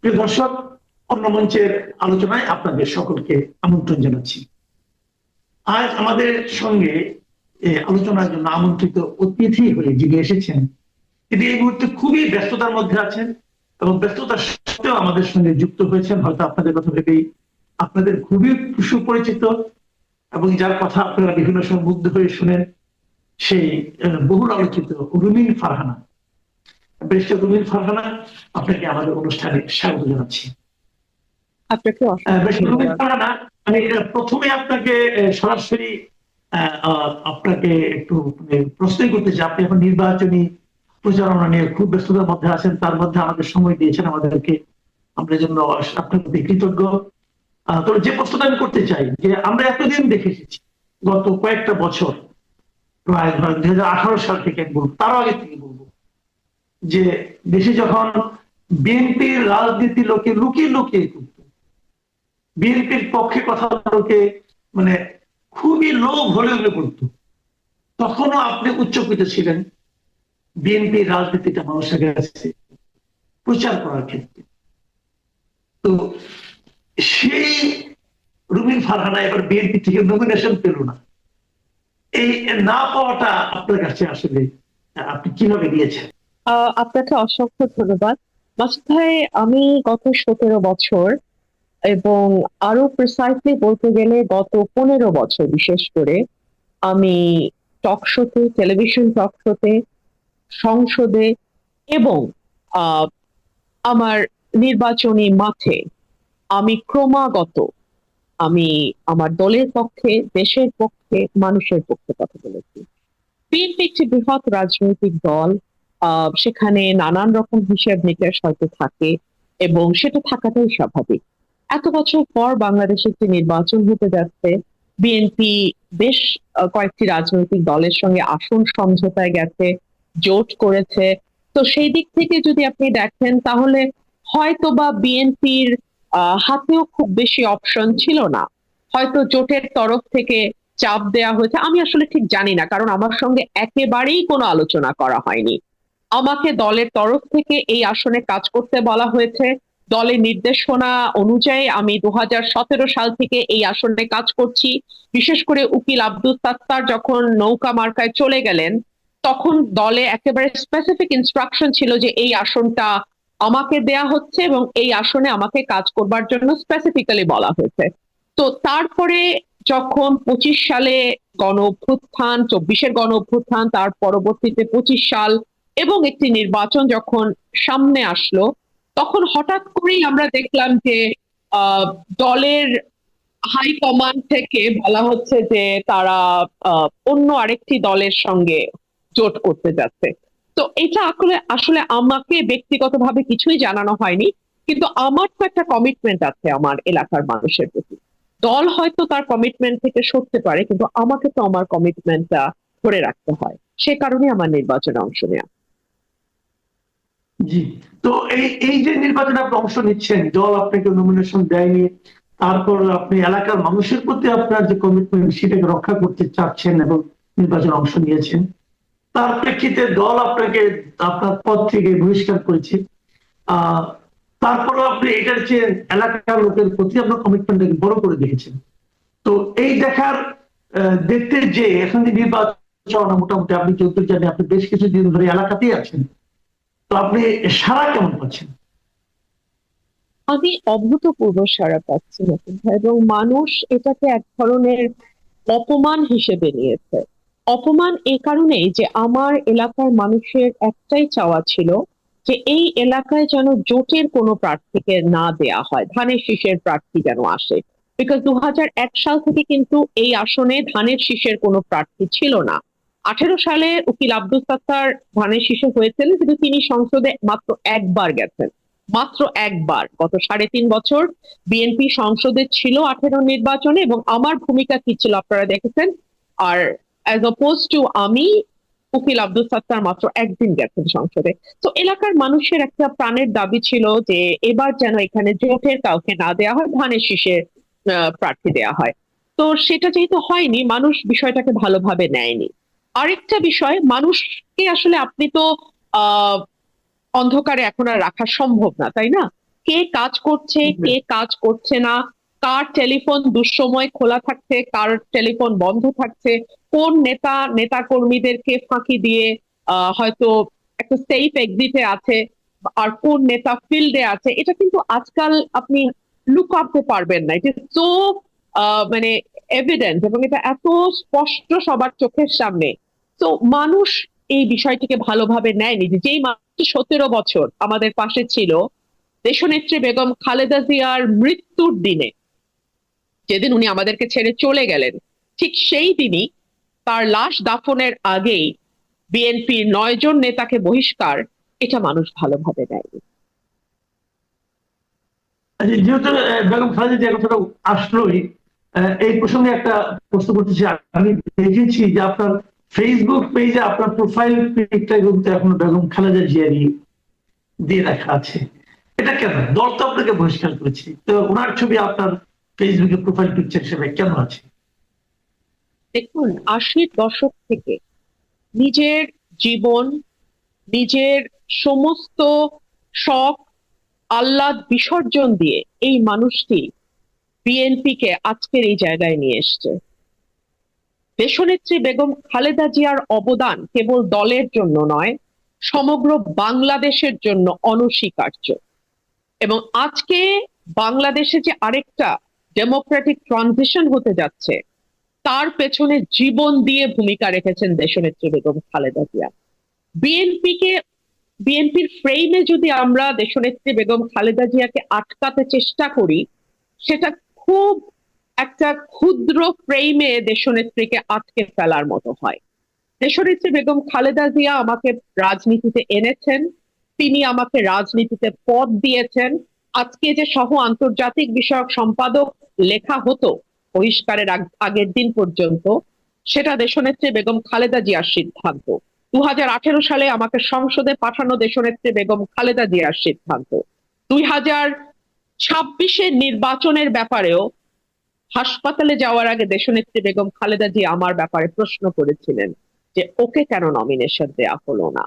প্রিয় দর্শক, অন্য মঞ্চের আলোচনায় আপনাদের সকলকে আমন্ত্রণ জানাচ্ছি। আজ আমাদের সঙ্গে আলোচনার জন্য আমন্ত্রিত অতিথি হয়ে যিনি এসেছেন, তিনি এই মুহূর্তে খুবই ব্যস্ততার মধ্যে আছেন এবং ব্যস্ততার সত্ত্বেও আমাদের সঙ্গে যুক্ত হয়েছেন। হয়তো আপনাদের কথা ভেবেই আপনাদের খুবই সুপরিচিত এবং যার কথা আপনারা বিভিন্ন সময় মুগ্ধ হয়ে শুনেন, সেই বহুল আলোচিত রুমিন ফারহানা। ব্যারিস্টার ফারহানা আপনাকে আমাদের অনুষ্ঠানে স্বাগত জানাচ্ছি। আপনাকে। ফারহানা আমি প্রথমে আপনাকে সরাসরি আপনাকে একটু প্রশ্নই করতে চাই। আপনি এখন নির্বাচনী প্রচারণা নিয়ে খুব ব্যস্ততার মধ্যে আছেন তার মধ্যে আমাদের সময় দিয়েছেন আমাদেরকে। আমরা জন্য আপনার প্রতি কৃতজ্ঞ। তবে যে প্রশ্নটা আমি করতে চাই যে আমরা এতদিন দেখে এসেছি গত কয়েকটা বছর প্রায় দুই হাজার আঠারো সাল থেকে বলব তারও আগে থেকে বলব যে দেশে যখন বিএনপির রাজনীতি লোকে লুকিয়ে লুকিয়ে করত, বিএনপির পক্ষে কথা লোকে মানে খুবই লোভ হলে হলে করতো, তখনও আপনি উচ্চকিত ছিলেন। বিএনপির রাজনীতিটা মানুষের কাছে প্রচার করার ক্ষেত্রে। তো সেই রুমিন ফারহানা এবার বিএনপি থেকে নমিনেশন পেল না। এই না পাওয়াটা আপনার কাছে আসলে আপনি কীভাবে দিয়েছেন? আপনাকে অসংখ্য ধন্যবাদ। মাসুদ ভাই আমি গত সতেরো বছর এবং আরও প্রিসাইসলি বলতে গেলে গত পনেরো বছর বিশেষ করে আমি টক শোতে টেলিভিশন টক শোতে সংসদে এবং আমার নির্বাচনী মাঠে আমি ক্রমাগত আমি আমার দলের পক্ষে, দেশের পক্ষে, মানুষের পক্ষে কথা বলেছি। বিএনপি একটি বৃহৎ রাজনৈতিক দল সেখানে নানান রকম হিসেব নিকেশ হয়তো থাকে এবং সেটা থাকাটাই স্বাভাবিক। এত বছর পর বাংলাদেশে একটি নির্বাচন হতে যাচ্ছে বিএনপি বেশ কয়েকটি রাজনৈতিক দলের সঙ্গে আসন সমঝোতায় গেছে, জোট করেছে। তো সেই দিক থেকে যদি আপনি দেখেন, তাহলে হয়তো বা বিএনপির হাতেও খুব বেশি অপশন ছিল না। হয়তো জোটের তরফ থেকে চাপ দেয়া হয়েছে। আমি আসলে ঠিক জানি না, কারণ আমার সঙ্গে একেবারেই কোনো আলোচনা করা হয়নি। আমাকে দলের তরফ থেকে এই আসনে কাজ করতে বলা হয়েছে। দলের নির্দেশনা অনুযায়ী আমি দু হাজার সতেরো সাল থেকে এই আসনে কাজ করছি। বিশেষ করে উকিল আব্দুল সাত্তার যখন নৌকা মার্কায় চলে গেলেন, তখন দলে একেবারে স্পেসিফিক ইনস্ট্রাকশন ছিল যে এই আসনটা আমাকে দেয়া হচ্ছে এবং এই আসনে আমাকে কাজ করবার জন্য স্পেসিফিক্যালি বলা হয়েছে। তো তারপরে যখন পঁচিশ সালে গণ অভ্যুত্থান, চব্বিশের গণ অভ্যুত্থান, তার পরবর্তীতে পঁচিশ সাল এবং একটি নির্বাচন যখন সামনে আসলো, তখন হঠাৎ করেই আমরা দেখলাম যে দলের হাই কমান্ড থেকে বলা হচ্ছে যে, তারা অন্য আরেকটি দলের সঙ্গে জোট করতে যাচ্ছে। তো এটা আসলে আসলে আমাকে ব্যক্তিগতভাবে কিছুই জানানো হয়নি, কিন্তু আমার তো একটা কমিটমেন্ট আছে আমার এলাকার মানুষের প্রতি। দল হয়তো তার কমিটমেন্ট থেকে সরতে পারে, কিন্তু আমাকে তো আমার কমিটমেন্টটা ধরে রাখতে হয়। সে কারণে আমার নির্বাচনে অংশ নেওয়া জি। তো এই এই যে নির্বাচনে আপনি অংশ নিচ্ছেন, দল আপনাকে নমিনেশন দেয়নি, তারপর আপনি এলাকার মানুষের প্রতি আপনার যে কমিটমেন্ট সেটাকে রক্ষা করতে চাচ্ছেন এবং নির্বাচনে অংশ নিয়েছেন, তার প্রেক্ষিতে দল আপনাকে আপনার পদ থেকে বহিষ্কার করেছে। আহ আপনি এটার চেয়ে এলাকার লোকের প্রতি আপনার কমিটমেন্টটাকে বড় করে দিয়েছেন তো এই দেখার দেখতে যে এখন যে নির্বাচন, মোটামুটি আপনি চৌধুরী জানেন আপনি বেশ কিছুদিন ধরে এলাকাতেই আছেন। তো আপনি সারা কেমন পাচ্ছেন আমি অভূতপূর্ব সাড়া পাচ্ছি এবং মানুষ এটাকে এক ধরনের অপমান হিসেবে নিয়েছে। অপমান এই কারণেই যে আমার এলাকার মানুষের একটাই চাওয়া ছিল যে এই এলাকায় যেন জোটের কোনো প্রার্থীকে না দেয়া হয়, ধানের শীষের প্রার্থী যেন আসে। বিকজ দু হাজার এক সাল থেকে কিন্তু এই আসনে ধানের শীষের কোনো প্রার্থী ছিল না। আঠেরো সালে উকিল আব্দুল সাত্তার ধানের শীষে হয়েছিলেন কিন্তু তিনি সংসদে মাত্র একবার গেছেন। মাত্র একবার গত সাড়ে তিন বছর বিএনপি সংসদে ছিল আঠেরো নির্বাচনে এবং আমার ভূমিকা কি ছিল আপনারা দেখেছেন। আর অ্যাজ অপোজ টু আমি উকিল আব্দুল সাত্তার মাত্র একদিন গেছেন সংসদে। তো এলাকার মানুষের একটা প্রাণের দাবি ছিল যে এবার যেন এখানে জোটের কাউকে না দেওয়া হয় ধানের শীষে আহ, প্রার্থী দেওয়া হয়। তো সেটা যেহেতু হয়নি মানুষ বিষয়টাকে ভালোভাবে নেয়নি। আরেকটা বিষয় মানুষকে আসলে আপনি তো আহ অন্ধকারে এখন আর রাখা সম্ভব না তাই না? কে কাজ করছে কে কাজ করছে না কার টেলিফোন দুঃসময় খোলা থাকছে কার টেলিফোন বন্ধ থাকছে কোন নেতা নেতা কর্মীদেরকে ফাঁকি দিয়ে আহ, হয়তো একটা সেফ এক্সিটে আছে আর কোন নেতা ফিল্ডে আছে এটা কিন্তু আজকাল আপনি লুক করতে পারবেন না। এটা সো মানে এভিডেন্স এবং এটা এত স্পষ্ট সবার চোখের সামনে। তো মানুষ এই বিষয়টিকে ভালোভাবে নেয়নি যেই মানুষ সতেরো বছর আমাদের পাশে ছিল দেশনেত্রী বেগম খালেদা জিয়ার মৃত্যুর দিনে যেদিন উনি আমাদেরকে ছেড়ে চলে গেলেন ঠিক সেই দিনই তার লাশ দাফনের আগেই বিএনপির নয় জন নেতাকে বহিষ্কার এটা মানুষ ভালোভাবে নেয়নি। আচ্ছা, যেহেতু বেগম খালেদা জিয়া কথাটা আসলোই এই প্রসঙ্গে একটা প্রশ্ন করতে চাই। আমি দেখেছি যে আপনার ফেসবুক পেজে আপনার প্রোফাইল পিকটা কিন্তু এখন বেগম খালেদা জিয়ারই দিয়ে রাখা আছে। এটা কেন? দল তো আপনাকে বহিষ্কার করেছে। তো ওনার ছবি আপনার ফেসবুকে প্রোফাইল পিকচার হিসেবে কেন আছে? দেখুন, আশির দশক থেকে নিজের জীবন, নিজের সমস্ত শখ, আহ্লাদ, বিসর্জন দিয়ে এই মানুষটি বিএনপিকে আজকের এই জায়গায় নিয়ে এসছে। দেশনেত্রী বেগম খালেদা জিয়ার অবদান কেবল দলের জন্য নয়, সমগ্র বাংলাদেশের জন্য অনস্বীকার্য। এবং আজকে বাংলাদেশে যে আরেকটা ডেমোক্রেটিক ট্রানজিশন হতে যাচ্ছে, তার পেছনে জীবন দিয়ে ভূমিকা রেখেছেন দেশনেত্রী বেগম খালেদা জিয়া। বিএনপিকে বিএনপির ফ্রেমে যদি আমরা দেশনেত্রী বেগম খালেদা জিয়াকে আটকাতে চেষ্টা করি, সেটা খুব একটা ক্ষুদ্র ফ্রেমে দেশনেত্রীকে আটকে ফেলার মতো হয়। দেশনেত্রী বেগম খালেদা জিয়া আমাকে রাজনীতিতে এনেছেন, তিনি আমাকে রাজনীতিতে পদ দিয়েছেন। আজকে যে সহ আন্তর্জাতিক বিষয়ক সম্পাদক লেখা হতো বহিষ্কারের আগের দিন পর্যন্ত, সেটা দেশনেত্রী বেগম খালেদা জিয়ার সিদ্ধান্ত। দু হাজার আঠেরো সালে আমাকে সংসদে পাঠানো দেশনেত্রী বেগম খালেদা জিয়ার সিদ্ধান্ত। দুই হাজার ছাব্বিশের নির্বাচনের ব্যাপারেও হাসপাতালে যাওয়ার আগে দেশনেত্রী বেগম খালেদা জিয়া আমার ব্যাপারে প্রশ্ন করেছিলেন যে ওকে কেন নমিনেশন দেয়া হলো না।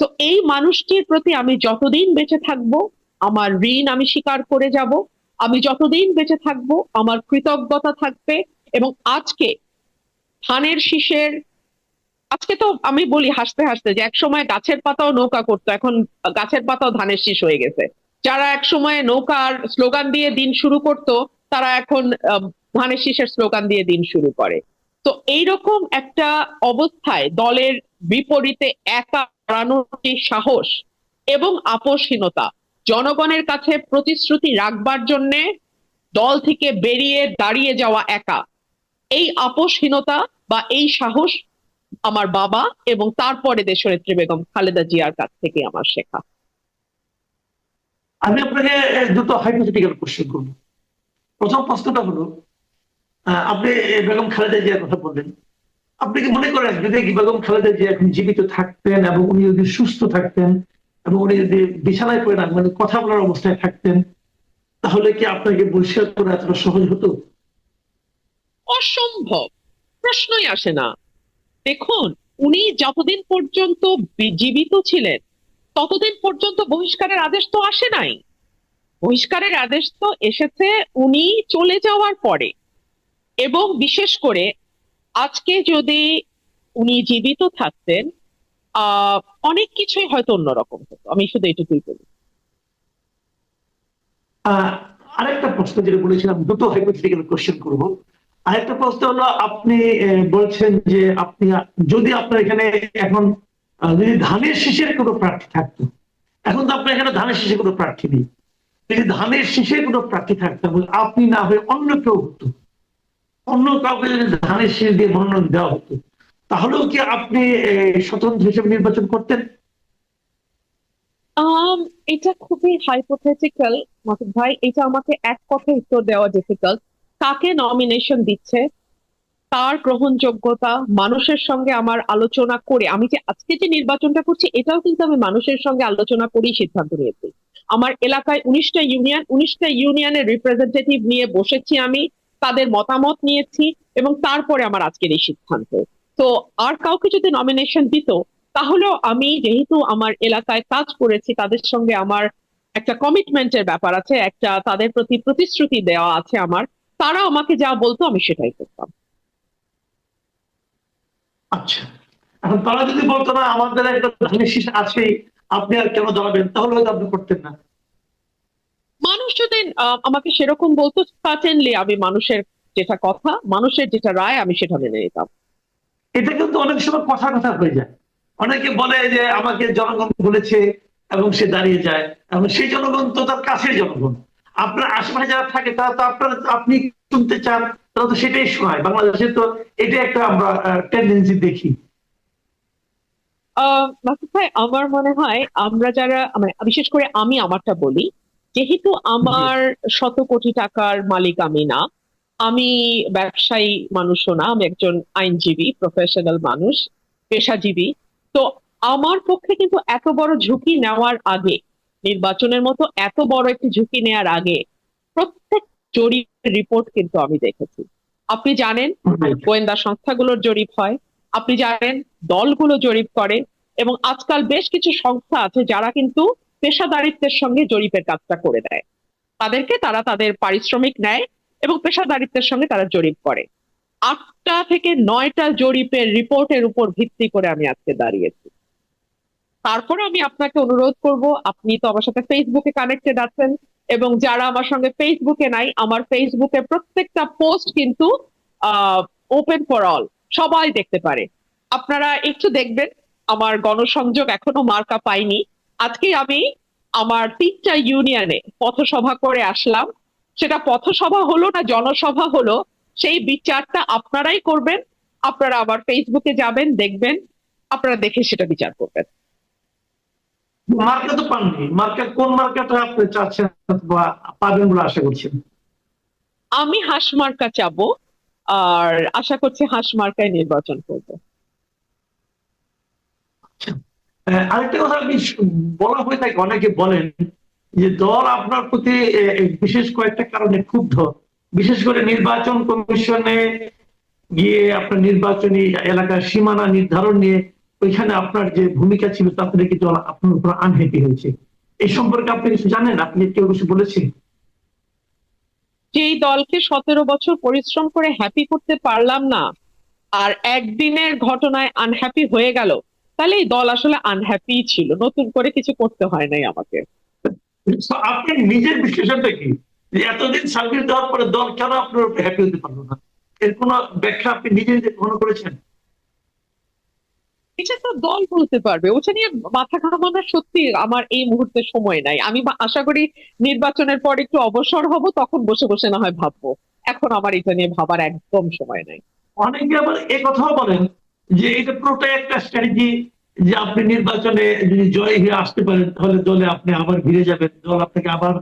তো এই মানুষটির প্রতি আমি যতদিন বেঁচে থাকব, আমার ঋণ আমি স্বীকার করে যাব, আমি যতদিন বেঁচে থাকব, আমার কৃতজ্ঞতা থাকবে এবং আজকে ধানের শীষের, আজকে তো আমি বলি হাসতে হাসতে যে একসময় গাছের পাতাও নৌকা করতো, এখন গাছের পাতাও ধানের শীষ হয়ে গেছে। যারা এক সময় নৌকার স্লোগান দিয়ে দিন শুরু করতো, তারা এখন ধানের শীষের স্লোগান দিয়ে দিন শুরু করে। তো এইরকম একটা অবস্থায় দলের বিপরীতে একা দাঁড়ানোর সাহস এবং আপোষহীনতা, জনগণের কাছে প্রতিশ্রুতি রাখবার জন্যে দল থেকে বেরিয়ে দাঁড়িয়ে যাওয়া একা, এই আপোষহীনতা বা এই সাহস আমার বাবা এবং তারপরে দেশনেত্রী বেগম খালেদা জিয়ার কাছ থেকে আমার শেখা। আমি আপনাকে দুটো হাইপোথেটিক্যাল কোশ্চেন করব। প্রথম প্রশ্নটা হলো আপনি বেগম খালেদা জিয়ার কথা বললেন। আপনি কি মনে করেন যদি বেগম খালেদা জিয়া এখন জীবিত থাকতেন এবং উনি যদি সুস্থ থাকতেন এবং উনি যদি বিছানায় পড়ে না মানে কথা বলার অবস্থায় থাকতেন, তাহলে কি আপনাকে বহিষ্কার করা এতটা সহজ হতো? অসম্ভব। প্রশ্নই আসে না। দেখুন, উনি যতদিন পর্যন্ত জীবিত ছিলেন ততদিন পর্যন্ত বহিষ্কারের আদেশ তো আসে নাই। বহিষ্কারের আদেশ তো এসেছে, উনি চলে যাওয়ার পরে। এবং বিশেষ করে আজকে যদি উনি জীবিত থাকতেন অনেক কিছুই হয়তো অন্যরকম হতো। আমি শুধু এটুকুই বলি। আরেকটা প্রশ্ন যেটা বলেছিলাম, দুটো হাইপোথেটিক্যাল কোশ্চেন করব। আরেকটা প্রশ্ন হলো, আপনি বলছেন যে আপনি, যদি আপনার এখানে এখন যদি ধানের শীষের কোনো প্রার্থী থাকতো, এখন তো আপনার এখানে ধানের শীষের কোনো প্রার্থী নেই। যদি ধানের শীষের কোনো প্রার্থী থাকতো এবং আপনি না হয়ে অন্য কেউ হতো। অন্য কাউকে যদি ধানের শীষ দিয়ে মনোনয়ন দেওয়া হতো, তাহলেও কি আপনি স্বতন্ত্র হিসেবে নির্বাচন করতেন? এটা খুবই হাইপোথেটিক্যাল মাসুদ ভাই। এটা আমাকে এক কথায় উত্তর দেওয়া ডিফিকাল্ট কাকে নমিনেশন দিচ্ছে? তার গ্রহণযোগ্যতা মানুষের সঙ্গে আমার আলোচনা করে, আমি যে আজকে যে নির্বাচনটা করছি, এটাও কিন্তু আমি মানুষের সঙ্গে আলোচনা করেই সিদ্ধান্ত নিয়েছি। আমার এলাকায় উনিশটা ইউনিয়ন উনিশটা ইউনিয়নের রিপ্রেজেন্টেটিভ নিয়ে বসেছি আমি, তাদের মতামত নিয়েছি এবং তারপরে আমার আজকের এই সিদ্ধান্ত। তো আর কাউকে যদি নমিনেশন দিত, তাহলেও আমি যেহেতু আমার এলাকায় কাজ করেছি, তাদের সঙ্গে আমার একটা কমিটমেন্টের ব্যাপার আছে, একটা তাদের প্রতি প্রতিশ্রুতি দেওয়া আছে আমার, তারা আমাকে যা বলতো আমি সেটাই করতাম। আচ্ছা। এখন তারা যদি বলতো না আমাদের একটা ধানের শীষ আছে আপনি আর কেন দাঁড়াবেন তাহলে হয়তো আপনি করতেন না। মানুষ যদি আমাকে সেরকম বলতো সার্টেনলি আমি মানুষের যেটা কথা মানুষের যেটা রায় আমি সেটা মেনে নিতাম। এটা কিন্তু অনেক সময় কথা কথা হয়ে যায়। অনেকে বলে যে আমাকে জনগণ বলেছে এবং সে দাঁড়িয়ে যায়। এবং সেই জনগণ তো তার কাছের জনগণ। আপনার আশেপাশে যারা থাকে তারা তো আপনার আপনি শুনতে চান। তারা তো সেটাই শোনায় বাংলাদেশে তো এটা একটা আমরা টেন্ডেন্সি দেখি। আমার মনে হয় আমরা যারা মানে বিশেষ করে আমি আমারটা বলি, যেহেতু আমার শত কোটি টাকার মালিক আমি না, আমি ব্যবসায়ী মানুষও না, আমি একজন আইনজীবী প্রফেশনাল মানুষ, পেশাজীবী, তো আমার পক্ষে কিন্তু এত বড় ঝুঁকি নেওয়ার আগে, নির্বাচনের মতো এত বড় একটি ঝুঁকি নেওয়ার আগে, প্রত্যেক জরিপের রিপোর্ট কিন্তু আমি দেখেছি। আপনি জানেন গোয়েন্দা সংস্থাগুলোর জরিপ হয় আপনি জানেন দলগুলো জরিপ করে এবং আজকাল বেশ কিছু সংস্থা আছে যারা কিন্তু পেশাদারিত্বের সঙ্গে জরিপের কাজটা করে দেয়। তাদেরকে তারা তাদের পারিশ্রমিক নেয় এবং পেশাদারিত্বের সঙ্গে তারা জরিপ করে। আটটা থেকে নয়টা জরিপের রিপোর্টের উপর ভিত্তি করে আমি আজকে দাঁড়িয়েছি। তারপরে আমি আপনাকে অনুরোধ করব আপনি তো আমার সাথে ফেসবুকে কানেক্টেড আছেন এবং যারা আমার সঙ্গে ফেসবুকে নাই, আমার ফেসবুকে প্রত্যেকটা পোস্ট কিন্তু ওপেন ফর অল সবাই দেখতে পারে। আপনারা একটু দেখবেন, আমার গণসংযোগ এখনও মার্কা পাইনি। আজকে আমি আমার তিনটা ইউনিয়নে পথসভা করে আসলাম। সেটা পথসভা হলো না, জনসভা হলো। সেই বিচারটা আপনারাই করবেন। আপনারা আবার ফেসবুকে যাবেন, দেখবেন। আপনারা দেখে সেটা বিচার করবেন। মার্কা তো পাননি। মার্কা কোন মার্কাটা আপনি চাচ্ছেন বা পাবেন বলে আশা করছেন আমি হাঁস মার্কা চাবো আর আশা করছি হাঁস মার্কায় নির্বাচন করব। আহ, আরেকটা কথা শু- বলা হয়ে থাকে অনেকে বলেন যে দল আপনার প্রতি বিশেষ কয়েকটা কারণে ক্ষুব্ধ। বিশেষ করে নির্বাচন কমিশনে গিয়ে আপনার নির্বাচনী এলাকার সীমানা নির্ধারণ নিয়ে ওইখানে আপনার যে ভূমিকা ছিল তাতে দল আপনার উপর আনহ্যাপি হয়েছে। এই সম্পর্কে আপনি কিছু জানেন? আপনি কেউ কিছু বলেছেন? যেই দলকে সতেরো বছর পরিশ্রম করে হ্যাপি করতে পারলাম না আর একদিনের ঘটনায় আনহ্যাপি হয়ে গেল তাহলে এই দল আসলে আনহ্যাপি ছিল। নতুন করে কিছু করতে হয় নাই আমাকে। আপনি নিজের বিশ্লেষণটা কি? এতদিন সার্ভিস দেওয়ার পরে দল কেন আপনার হ্যাপি হতে পারল না? এর কোনো ব্যাখ্যা আপনি নিজে নিজে গ্রহণ করেছেন? এটা তো দল বলতে পারবে। ওটা নিয়ে মাথা ঘামানোর সত্যি আমার এই মুহূর্তে সময় নাই। আমি আশা করি নির্বাচনের পর একটু অবসর হব তখন বসে বসে না হয় ভাববো। এখন আমার এটা নিয়ে ভাবার একদম সময় নাই। অনেকে আবার এ কথাও বলেন যে এটা একটা স্ট্র্যাটেজি যে আপনি নির্বাচনে যদি জয় হয়ে আসতে পারেন তাহলে দলে আপনি আবার ঘিরে যাবেন দল আপনাকে আবার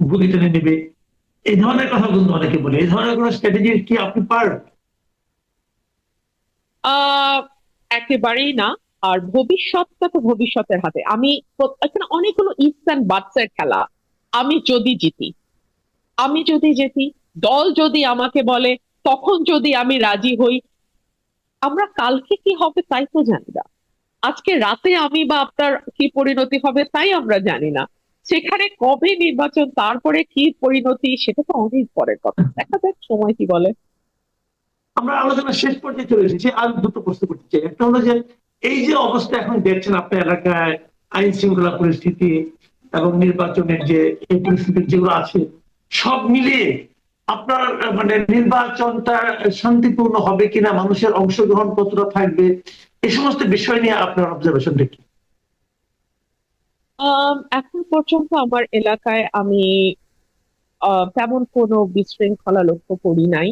গুলি টেনে নেবে। এই ধরনের কথা কিন্তু অনেকে বলে। এই ধরনের কোন স্ট্র্যাটেজি কি আপনি পারেন আহ একেবারেই না, আর ভবিষ্যৎটা তো ভবিষ্যতের হাতে। আমি এখানে অনেকগুলো ইফস অ্যান্ড বাটস এর খেলা। আমি যদি জিতি, আমি যদি জিতি, দল যদি আমাকে বলে, তখন যদি আমি রাজি হই, আমরা কালকে কি হবে তাই তো জানি না। আজকে রাতে আমি বা আপনার কি পরিণতি হবে তাই আমরা জানি না। সেখানে কবে নির্বাচন, তারপরে কি পরিণতি, সেটা তো অনেক পরের কথা। দেখা যাক সময় কি বলে। আমরা আলোচনা শেষ পর্যায়ে চলে এসেছি। আর দুটো প্রশ্ন করতে চাই। একটা হলো যে, এই যে অবস্থা এখন দেখছেন আপনার এলাকায়, আইন শৃঙ্খলা পরিস্থিতি, এবং নির্বাচনের যে এই পরিস্থিতি যেগুলো আছে, সব মিলিয়ে আপনার মানে নির্বাচনটা শান্তিপূর্ণ হবে কিনা, মানুষের অংশগ্রহণ কতটা থাকবে, এই সমস্ত বিষয় নিয়ে আপনার অবজারভেশনটা কি? এখন পর্যন্ত আমার এলাকায় আমি তেমন কোনো বিশৃঙ্খলা লক্ষ্য করি নাই।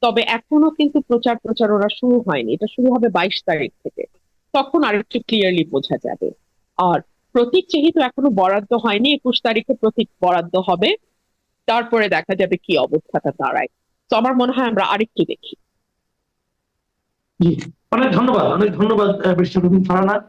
তবে এখনও কিন্তু প্রচার প্রচারণা শুরু হয়নি। এটা শুরু হবে বাইশ তারিখ থেকে। তখন আরেকটু ক্লিয়ারলি বোঝা যাবে। আর প্রতীক যেহেতু এখনও বরাদ্দ হয়নি, একুশ তারিখে প্রতীক বরাদ্দ হবে। তারপরে দেখা যাবে কি অবস্থাটা দাঁড়ায়। তো আমার মনে হয় আমরা আরেকটু দেখি। অনেক ধন্যবাদ অনেক ধন্যবাদ ফারানা